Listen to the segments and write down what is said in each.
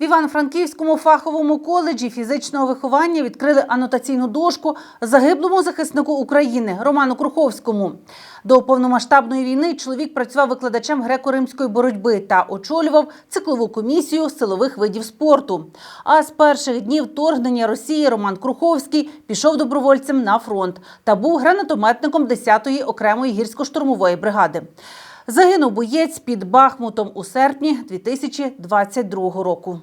В Івано-Франківському фаховому коледжі фізичного виховання відкрили анотаційну дошку загиблому захиснику України Роману Круховському. До повномасштабної війни чоловік працював викладачем греко-римської боротьби та очолював циклову комісію силових видів спорту. А з перших днів вторгнення Росії Роман Круховський пішов добровольцем на фронт та був гранатометником 10-ї окремої гірсько-штурмової бригади. Загинув боєць під Бахмутом у серпні 2022 року.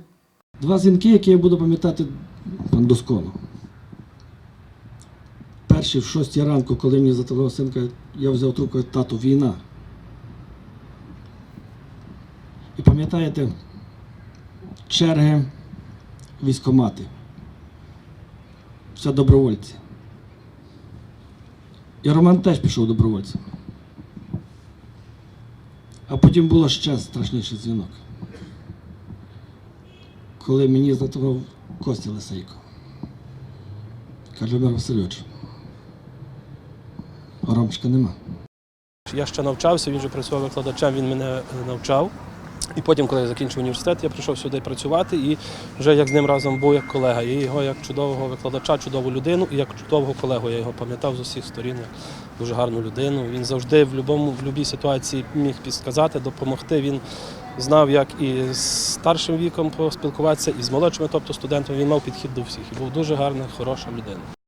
Два дзвінки, які я буду пам'ятати досконало. Перший в 6 ранку, коли мені зателефонував синка, я взяв трубку тату, війна. І пам'ятаєте, черги військомати. Все добровольці. І Роман теж пішов добровольцем. А потім було ще страшніший дзвінок коли мені затував Костя Лисейко. Каже, Мир Васильович, Ромчика нема. Я ще навчався, він вже працював викладачем, він мене е, навчав. І потім, коли я закінчив університет, я прийшов сюди працювати і вже як з ним разом був як колега. І його як чудового викладача, чудову людину і як чудового колегу. Я його пам'ятав з усіх сторін, як дуже гарну людину. Він завжди в будь-якому в будь-якій ситуації міг підсказати, допомогти. Він знав, як і з старшим віком поспілкуватися, і з молодшими, тобто студентами. Він мав підхід до всіх. І був дуже гарна, хороша людина.